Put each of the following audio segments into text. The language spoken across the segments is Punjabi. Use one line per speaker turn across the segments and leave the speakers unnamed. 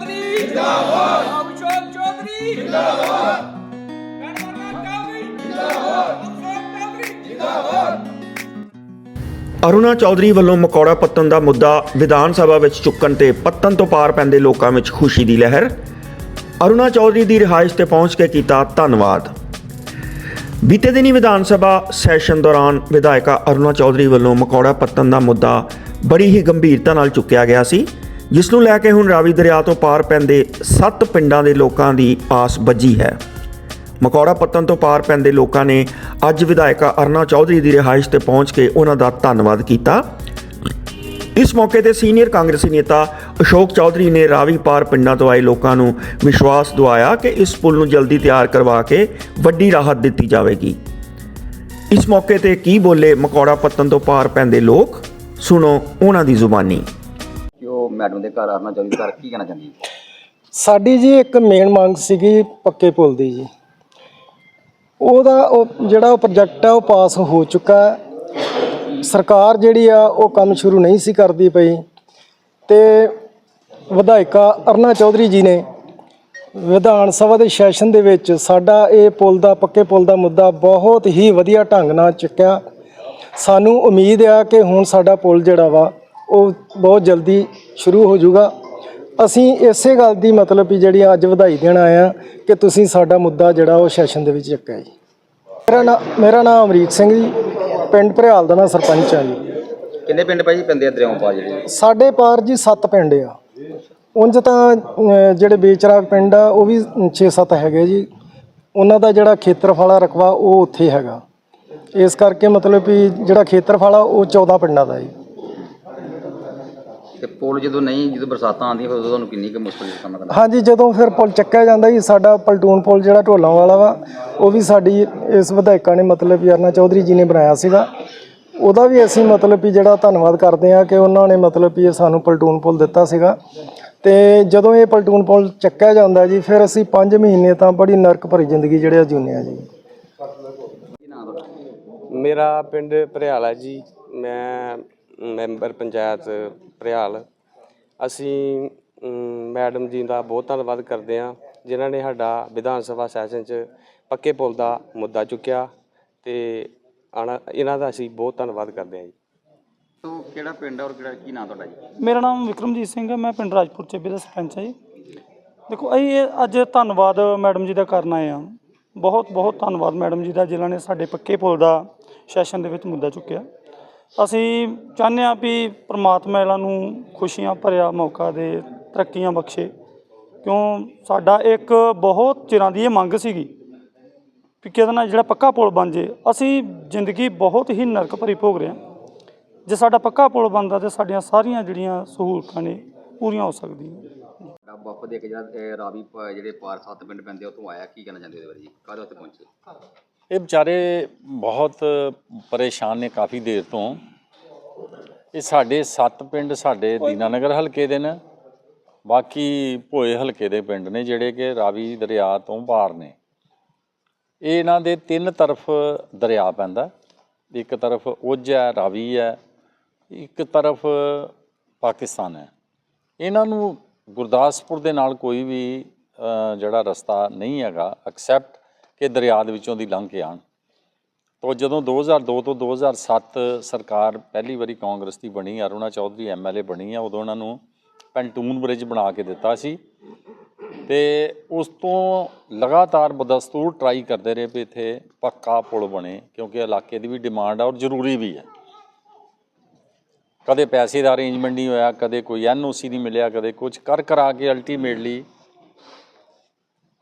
ਚੌਧਰੀ। ਜਿੰਦਾਬਾਦ ਅਭਿਸ਼ੇਕ ਚੌਧਰੀ। ਜਿੰਦਾਬਾਦ ਗਣਵਰਨਾ ਕਾਵੀ ਜਿੰਦਾਬਾਦ ਅਭਿਸ਼ੇਕ ਚੌਧਰੀ ਜਿੰਦਾਬਾਦ
ਅਰੁਣਾ ਚੌਧਰੀ ਵੱਲੋਂ ਮਕੌੜਾ ਪੱਤਨ ਦਾ ਮੁੱਦਾ ਵਿਧਾਨ ਸਭਾ ਵਿੱਚ ਚੁੱਕਣ ਤੇ ਪੱਤਨ ਤੋਂ ਪਾਰ ਪੈਂਦੇ ਲੋਕਾਂ ਵਿੱਚ ਖੁਸ਼ੀ ਦੀ ਲਹਿਰ। ਅਰੁਣਾ ਚੌਧਰੀ ਦੀ ਰਿਹਾਇਸ਼ ਤੇ ਪਹੁੰਚ ਕੇ ਕੀਤਾ ਧੰਨਵਾਦ। ਬੀਤੇ ਦਿਨੀ ਵਿਧਾਨ ਸਭਾ ਸੈਸ਼ਨ ਦੌਰਾਨ ਵਿਧਾਇਕਾ ਅਰੁਣਾ ਚੌਧਰੀ ਵੱਲੋਂ ਮਕੌੜਾ ਪੱਤਨ ਦਾ ਮੁੱਦਾ ਬੜੀ ਹੀ ਗੰਭੀਰਤਾ ਨਾਲ ਚੁੱਕਿਆ ਗਿਆ ਸੀ। ਜਿਸ ਨੂੰ ਲੈ ਕੇ ਹੁਣ ਰਾਵੀ ਦਰਿਆ ਤੋਂ ਪਾਰ ਪੈਂਦੇ 7 ਪਿੰਡਾਂ ਦੇ ਲੋਕਾਂ ਦੀ ਆਸ ਬੱਝੀ ਹੈ। ਮਕੌੜਾ ਪੱਤਨ ਤੋਂ ਪਾਰ ਪੈਂਦੇ ਲੋਕਾਂ ਨੇ ਅੱਜ ਵਿਧਾਇਕਾ ਅਰਨਾ ਚੌਧਰੀ ਦੀ ਰਿਹਾਇਸ਼ ਤੇ ਪਹੁੰਚ ਕੇ ਉਹਨਾਂ ਦਾ ਧੰਨਵਾਦ ਕੀਤਾ। ਇਸ ਮੌਕੇ ਤੇ ਸੀਨੀਅਰ ਕਾਂਗਰਸੀ ਨੇਤਾ ਅਸ਼ੋਕ ਚੌਧਰੀ ਨੇ ਰਾਵੀ ਪਾਰ ਪਿੰਡਾਂ ਤੋਂ ਆਏ ਲੋਕਾਂ ਨੂੰ ਵਿਸ਼ਵਾਸ ਦਿਵਾਇਆ ਕਿ ਇਸ ਪੁਲ ਨੂੰ ਜਲਦੀ ਤਿਆਰ ਕਰਵਾ ਕੇ ਵੱਡੀ ਰਾਹਤ ਦਿੱਤੀ ਜਾਵੇਗੀ। ਇਸ ਮੌਕੇ ਤੇ ਕੀ ਬੋਲੇ ਮਕੌੜਾ ਪੱਤਨ ਤੋਂ ਪਾਰ ਪੈਂਦੇ ਲੋਕ? ਸੁਣੋ ਉਹਨਾਂ ਦੀ ਜ਼ੁਬਾਨੀ।
ਮੈਡਮ ਦੇ ਘਰ ਆਉਣਾ ਚਾਹੁੰਦੀ, ਘਰ ਕੀ ਕਹਿਣਾ ਚਾਹੁੰਦੀ?
ਸਾਡੀ ਜੀ ਇੱਕ ਮੇਨ ਮੰਗ ਸੀਗੀ ਪੱਕੇ ਪੁਲ ਦੀ ਜੀ। ਉਹਦਾ ਉਹ ਜਿਹੜਾ ਉਹ ਪ੍ਰੋਜੈਕਟ ਆ, ਉਹ ਪਾਸ ਹੋ ਚੁੱਕਾ ਹੈ। ਸਰਕਾਰ ਜਿਹੜੀ ਆ, ਉਹ ਕੰਮ ਸ਼ੁਰੂ ਨਹੀਂ ਸੀ ਕਰਦੀ ਪਈ। ਤੇ ਵਿਧਾਇਕਾ ਅਰਨਾ ਚੌਧਰੀ ਜੀ ਨੇ ਵਿਧਾਨ ਸਭਾ ਦੇ ਸੈਸ਼ਨ ਦੇ ਵਿੱਚ ਸਾਡਾ ਇਹ ਪੁਲ ਦਾ, ਪੱਕੇ ਪੁਲ ਦਾ ਮੁੱਦਾ ਬਹੁਤ ਹੀ ਵਧੀਆ ਢੰਗ ਨਾਲ ਚੁੱਕਿਆ। ਸਾਨੂੰ ਉਮੀਦ ਆ ਕਿ ਹੁਣ ਸਾਡਾ ਪੁਲ ਜਿਹੜਾ ਵਾ, ਉਹ ਬਹੁਤ ਜਲਦੀ ਸ਼ੁਰੂ ਹੋ ਜਾਊਗਾ। ਅਸੀਂ ਇਸੇ ਗੱਲ ਦੀ ਮਤਲਬ ਵੀ ਜਿਹੜੀ ਅੱਜ ਵਧਾਈ ਦੇਣ ਆਏ ਆ ਕਿ ਤੁਸੀਂ ਸਾਡਾ ਮੁੱਦਾ ਜਿਹੜਾ ਉਹ ਸੈਸ਼ਨ ਦੇ ਵਿੱਚ ਚੱਕਿਆ ਜੀ। ਮੇਰਾ ਨਾਮ ਮੇਰਾ ਨਾਮ ਅਮਰੀਕ ਸਿੰਘ ਜੀ ਪਿੰਡ ਭਰਿਆਲ ਦਾ ਮੈਂ ਸਰਪੰਚ ਆ ਜੀ।
ਕਿੰਨੇ ਪਿੰਡ ਭਾਈ? ਪੈਂਦੇ ਆ ਦਰਿਆਵਾਂ ਪਾਰ ਜਿਹੜੇ
ਸਾਡੇ ਪਾਰ ਜੀ 7 ਪਿੰਡ ਆ। ਉਂਝ ਤਾਂ ਅਹ, ਜਿਹੜੇ ਬੇਚਰਾਗ ਪਿੰਡ ਆ ਉਹ ਵੀ 6-7 ਹੈਗੇ ਜੀ। ਉਹਨਾਂ ਦਾ ਜਿਹੜਾ ਖੇਤਰਫਲ ਆ ਰਕਬਾ ਉਹ ਉੱਥੇ ਹੈਗਾ। ਇਸ ਕਰਕੇ ਮਤਲਬ ਵੀ ਜਿਹੜਾ ਖੇਤਰਫਲ ਆ ਉਹ 14 ਪਿੰਡਾਂ ਦਾ ਜੀ।
ਤੇ ਪੁਲ ਜਦੋਂ ਨਹੀਂ ਜਦੋਂ ਬਰਸਾਤਾਂ ਆਉਂਦੀਆਂ ਫਿਰ ਉਦੋਂ ਤੁਹਾਨੂੰ ਕਿੰਨੀ ਕੁ ਮੁਸ਼ਕਲ ਦਾ ਸਾਹਮਣਾ ਕਰਨਾ?
ਹਾਂਜੀ ਜਦੋਂ ਫਿਰ ਪੁਲ ਚੱਕਿਆ ਜਾਂਦਾ ਜੀ ਸਾਡਾ ਪਲਟੂਨ ਪੁਲ ਜਿਹੜਾ ਢੋਲਾਂ ਵਾਲਾ ਵਾ ਉਹ ਵੀ ਸਾਡੀ ਇਸ ਵਿਧਾਇਕਾਂ ਨੇ ਮਤਲਬ ਵੀ ਅਰਨਾ ਚੌਧਰੀ ਜੀ ਨੇ ਬਣਾਇਆ ਸੀਗਾ। ਉਹਦਾ ਵੀ ਅਸੀਂ ਮਤਲਬ ਵੀ ਜਿਹੜਾ ਧੰਨਵਾਦ ਕਰਦੇ ਆ ਕਿ ਉਹਨਾਂ ਨੇ ਮਤਲਬ ਵੀ ਇਹ ਸਾਨੂੰ ਪਲਟੂਨ ਪੁਲ ਦਿੱਤਾ ਸੀਗਾ। ਤੇ ਜਦੋਂ ਇਹ ਪਲਟੂਨ ਪੁਲ ਚੱਕਿਆ ਜਾਂਦਾ ਜੀ ਫਿਰ ਅਸੀਂ 5 ਮਹੀਨੇ ਤਾਂ ਬੜੀ ਨਰਕ ਭਰੀ ਜ਼ਿੰਦਗੀ ਜਿਹੜੇ ਜਿਉਂਦੇ ਆ ਜੀ।
ਮੇਰਾ ਪਿੰਡ ਭਰਿਆਲ ਜੀ ਮੈਂ ਮੈਂਬਰ ਪੰਚਾਇਤ ਭਰਿਆਲ ਅਸੀਂ ਮੈਡਮ ਜੀ ਦਾ ਬਹੁਤ ਧੰਨਵਾਦ ਕਰਦੇ ਹਾਂ ਜਿਨ੍ਹਾਂ ਨੇ ਸਾਡਾ ਵਿਧਾਨ ਸਭਾ ਸੈਸ਼ਨ 'ਚ ਪੱਕੇ ਪੁਲ ਦਾ ਮੁੱਦਾ ਚੁੱਕਿਆ ਤੇ ਆਣਾ ਇਹਨਾਂ ਦਾ ਅਸੀਂ ਬਹੁਤ ਧੰਨਵਾਦ ਕਰਦੇ ਹਾਂ ਜੀ।
ਤੋਂ ਕਿਹੜਾ ਪਿੰਡ ਹੈ ਔਰ ਕਿਹੜਾ ਕੀ ਨਾਮ ਤੁਹਾਡਾ ਜੀ?
ਮੇਰਾ ਨਾਮ ਵਿਕਰਮਜੀਤ ਸਿੰਘ ਹੈ ਮੈਂ ਪਿੰਡ ਰਾਜਪੁਰ ਚੱਬੇ ਦਾ ਸਰਪੰਚ ਹਾਂ ਜੀ। ਦੇਖੋ ਅਸੀਂ ਅੱਜ ਧੰਨਵਾਦ ਮੈਡਮ ਜੀ ਦਾ ਕਰਨ ਆਏ ਹਾਂ। ਬਹੁਤ ਬਹੁਤ ਧੰਨਵਾਦ ਮੈਡਮ ਜੀ ਦਾ ਜਿਨ੍ਹਾਂ ਨੇ ਸਾਡੇ ਪੱਕੇ ਪੁਲ ਦਾ ਸੈਸ਼ਨ ਦੇ ਵਿੱਚ ਮੁੱਦਾ ਚੁੱਕਿਆ। ਅਸੀਂ ਚਾਹੁੰਦੇ ਹਾਂ ਵੀ ਪ੍ਰਮਾਤਮਾ ਇਹਨਾਂ ਨੂੰ ਖੁਸ਼ੀਆਂ ਭਰਿਆ ਮੌਕਾ ਦੇ, ਤਰੱਕੀਆਂ ਬਖਸ਼ੇ। ਕਿਉਂ? ਸਾਡਾ ਇੱਕ ਬਹੁਤ ਚਿਰਾਂ ਦੀ ਇਹ ਮੰਗ ਸੀਗੀ ਵੀ ਕਿਹਦੇ ਨਾਲ ਜਿਹੜਾ ਪੱਕਾ ਪੁਲ ਬਣ ਜੇ। ਅਸੀਂ ਜ਼ਿੰਦਗੀ ਬਹੁਤ ਹੀ ਨਰਕ ਭਰੀ ਭੋਗ ਰਹੇ ਹਾਂ। ਜੇ ਸਾਡਾ ਪੱਕਾ ਪੁਲ ਬਣਦਾ ਤੇ ਸਾਡੀਆਂ ਸਾਰੀਆਂ ਜਿਹੜੀਆਂ ਸਹੂਲਤਾਂ ਨੇ ਪੂਰੀਆਂ ਹੋ ਸਕਦੀਆਂ।
ਤੁਹਾਡਾ ਦੇ ਕੇ ਜਿਹੜਾ, ਇਹ ਰਾਵੀ ਜਿਹੜੇ ਪਾਰ ਸੱਤ ਪਿੰਡ ਪੈਂਦੇ ਉੱਥੋਂ ਆਇਆ, ਕੀ ਕਹਿਣਾ ਚਾਹੁੰਦੇ ਉਹਦੇ ਬਾਰੇ ਜੀ? ਕਾਹਦੇ ਉੱਤੇ ਪਹੁੰਚੇ?
ਇਹ ਵਿਚਾਰੇ ਬਹੁਤ ਪਰੇਸ਼ਾਨ ਨੇ ਕਾਫੀ ਦੇਰ ਤੋਂ। ਇਹ ਸਾਡੇ ਸੱਤ ਪਿੰਡ ਸਾਡੇ ਦੀਨਾਨਗਰ ਹਲਕੇ ਦੇ ਨੇ। ਬਾਕੀ ਭੋਏ ਹਲਕੇ ਦੇ ਪਿੰਡ ਨੇ, ਜਿਹੜੇ ਕਿ ਰਾਵੀ ਦਰਿਆ ਤੋਂ ਪਾਰ ਨੇ। ਇਹ ਇਹਨਾਂ ਦੇ ਤਿੰਨ ਤਰਫ ਦਰਿਆ ਪੈਂਦਾ। ਇੱਕ ਤਰਫ ਉਜ ਹੈ, ਰਾਵੀ ਹੈ, ਇੱਕ ਤਰਫ ਪਾਕਿਸਤਾਨ ਹੈ। ਇਹਨਾਂ ਨੂੰ ਗੁਰਦਾਸਪੁਰ ਦੇ ਨਾਲ ਕੋਈ ਵੀ ਜਿਹੜਾ ਰਸਤਾ ਨਹੀਂ ਹੈਗਾ ਐਕਸੈਪਟ ਕਿ ਦਰਿਆ ਦੇ ਵਿੱਚੋਂ ਦੀ ਲੰਘ ਕੇ ਆਣ ਤੋਂ ਜਦੋਂ 2002 ਤੋਂ 2007 ਸਰਕਾਰ ਪਹਿਲੀ ਵਾਰੀ ਕਾਂਗਰਸ ਦੀ ਬਣੀ, ਅਰੁਣਾ ਚੌਧਰੀ ਐਮਐਲਏ ਬਣੀ ਆ, ਉਦੋਂ ਉਹਨਾਂ ਨੂੰ ਪੈਂਟੂਨ ਬ੍ਰਿਜ ਬਣਾ ਕੇ ਦਿੱਤਾ ਸੀ। ਤੇ ਉਸ ਤੋਂ ਲਗਾਤਾਰ ਬਦਸਤੂਰ ਟਰਾਈ ਕਰਦੇ ਰਹੇ ਵੀ ਇੱਥੇ ਪੱਕਾ ਪੁਲ ਬਣੇ, ਕਿਉਂਕਿ ਇਲਾਕੇ ਦੀ ਵੀ ਡਿਮਾਂਡ ਆ ਔਰ ਜ਼ਰੂਰੀ ਵੀ ਹੈ। ਕਦੇ ਪੈਸੇ ਦਾ ਅਰੇਂਜਮੈਂਟ ਨਹੀਂ ਹੋਇਆ, ਕਦੇ ਕੋਈ ਐਨਓਸੀ ਨਹੀਂ ਮਿਲਿਆ, ਕਦੇ ਕੁਝ ਕਰ ਕਰਾ ਕੇ ਅਲਟੀਮੇਟਲੀ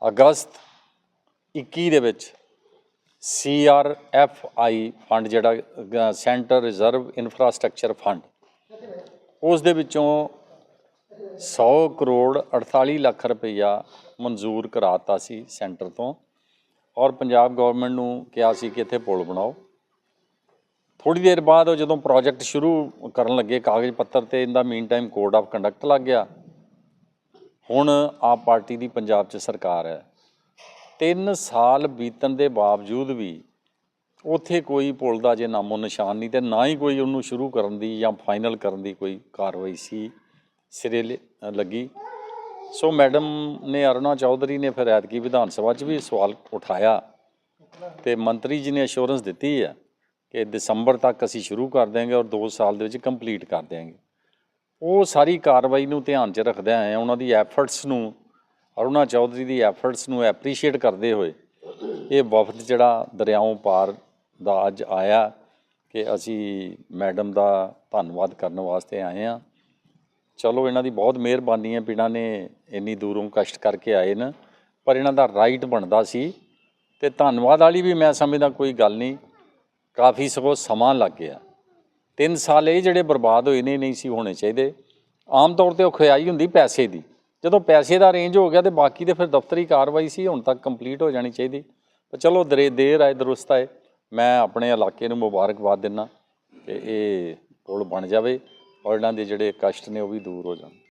ਅਗਸਤ 21 ਦੇ ਵਿੱਚ ਸੀਆਰਐਫਆਈ ਫੰਡ ਜਿਹੜਾ ਸੈਂਟਰ ਰਿਜ਼ਰਵ ਇਨਫਰਾਸਟ੍ਰਕਚਰ ਫੰਡ ਉਸ ਦੇ ਵਿੱਚੋਂ 100 ਕਰੋੜ 48 ਲੱਖ ਰੁਪਈਆ ਮਨਜ਼ੂਰ ਕਰਾਤਾ ਸੀ ਸੈਂਟਰ ਤੋਂ ਔਰ ਪੰਜਾਬ ਗਵਰਨਮੈਂਟ ਨੂੰ ਕਿਹਾ ਸੀ ਕਿ ਇੱਥੇ ਪੁਲ ਬਣਾਓ। ਥੋੜੀ ਦੇਰ ਬਾਅਦ ਉਹ ਜਦੋਂ ਪ੍ਰੋਜੈਕਟ ਸ਼ੁਰੂ ਕਰਨ ਲੱਗੇ, ਕਾਗਜ਼ ਪੱਤਰ ਤੇ ਇਹਦਾ meantime code of conduct ਲੱਗ ਗਿਆ। ਹੁਣ ਆਪ ਪਾਰਟੀ ਦੀ ਪੰਜਾਬ 'ਚ ਸਰਕਾਰ ਹੈ। 3 ਸਾਲ ਬੀਤਣ ਦੇ ਬਾਵਜੂਦ ਵੀ ਉੱਥੇ ਕੋਈ ਪੁਲ ਦਾ ਜੇ ਨਾਮੋ ਨਿਸ਼ਾਨ ਨਹੀਂ ਤੇ ਨਾ ਹੀ ਕੋਈ ਉਹਨੂੰ ਸ਼ੁਰੂ ਕਰਨ ਦੀ ਜਾਂ ਫਾਈਨਲ ਕਰਨ ਦੀ ਕੋਈ ਕਾਰਵਾਈ ਸੀ, ਸਿਰੇ ਲੱਗੀ। ਸੋ ਮੈਡਮ ਨੇ ਅਰੁਣਾ ਚੌਧਰੀ ਨੇ ਫਿਰ ਐਤਕੀ ਵਿਧਾਨ ਸਭਾ 'ਚ ਵੀ ਸਵਾਲ ਉਠਾਇਆ ਤੇ ਮੰਤਰੀ ਜੀ ਨੇ ਅਸ਼ੋਰੈਂਸ ਦਿੱਤੀ ਹੈ। ਕਿ ਦਸੰਬਰ ਤੱਕ ਅਸੀਂ ਸ਼ੁਰੂ ਕਰ ਦਿਆਂਗੇ ਔਰ 2 ਸਾਲ ਦੇ ਵਿੱਚ ਕੰਪਲੀਟ ਕਰ ਦਿਆਂਗੇ। ਉਹ ਸਾਰੀ ਕਾਰਵਾਈ ਨੂੰ ਧਿਆਨ 'ਚ ਰੱਖਦਿਆਂ ਆਏ ਉਹਨਾਂ ਦੀ ਐਫਰਟਸ ਨੂੰ, ਅਰੁਣਾ ਚੌਧਰੀ ਦੀ ਐਫਰਟਸ ਨੂੰ ਐਪਰੀਸ਼ੀਏਟ ਕਰਦੇ ਹੋਏ ਇਹ ਵਫਦ ਜਿਹੜਾ ਦਰਿਆਓਂ ਪਾਰ ਦਾ ਅੱਜ ਆਇਆ ਕਿ ਅਸੀਂ ਮੈਡਮ ਦਾ ਧੰਨਵਾਦ ਕਰਨ ਵਾਸਤੇ ਆਏ ਹਾਂ ਚਲੋ ਇਹਨਾਂ ਦੀ ਬਹੁਤ ਮਿਹਰਬਾਨੀ ਹੈ ਪਿੰਡਾਂ ਨੇ ਇੰਨੀ ਦੂਰੋਂ ਕਸ਼ਟ ਕਰਕੇ ਆਏ ਨੇ, ਪਰ ਇਹਨਾਂ ਦਾ ਰਾਈਟ ਬਣਦਾ ਸੀ ਤੇ ਧੰਨਵਾਦ ਵਾਲੀ ਵੀ ਮੈਂ ਸਮਝਦਾ ਕੋਈ ਗੱਲ ਨਹੀਂ। ਕਾਫੀ ਸਗੋਂ ਸਮਾਂ ਲੱਗ ਗਿਆ। ਤਿੰਨ ਸਾਲ ਇਹ ਜਿਹੜੇ ਬਰਬਾਦ ਹੋਏ ਨੇ, ਨਹੀਂ ਸੀ ਹੋਣੇ ਚਾਹੀਦੇ। ਆਮ ਤੌਰ ਤੇ ਉਹ ਖਿਆਈ ਹੁੰਦੀ ਪੈਸੇ ਦੀ। ਜਦੋਂ ਪੈਸੇ ਦਾ ਰੇਂਜ ਹੋ ਗਿਆ ਤੇ ਬਾਕੀ ਤੇ ਫਿਰ ਦਫ਼ਤਰੀ ਕਾਰਵਾਈ ਸੀ, ਹੁਣ ਤੱਕ ਕੰਪਲੀਟ ਹੋ ਜਾਣੀ ਚਾਹੀਦੀ। ਪਰ ਚਲੋ ਦਰੇ ਦੇਰ ਆਏ, ਦਰੁਸਤ ਆਏ। ਮੈਂ ਆਪਣੇ ਇਲਾਕੇ ਨੂੰ ਮੁਬਾਰਕਬਾਦ ਦਿੰਦਾ ਕਿ ਇਹ ਪੁਲ ਬਣ ਜਾਵੇ ਔਰ ਇਹਨਾਂ ਦੇ ਜਿਹੜੇ ਕਸ਼ਟ ਨੇ ਉਹ ਵੀ ਦੂਰ ਹੋ ਜਾਣ।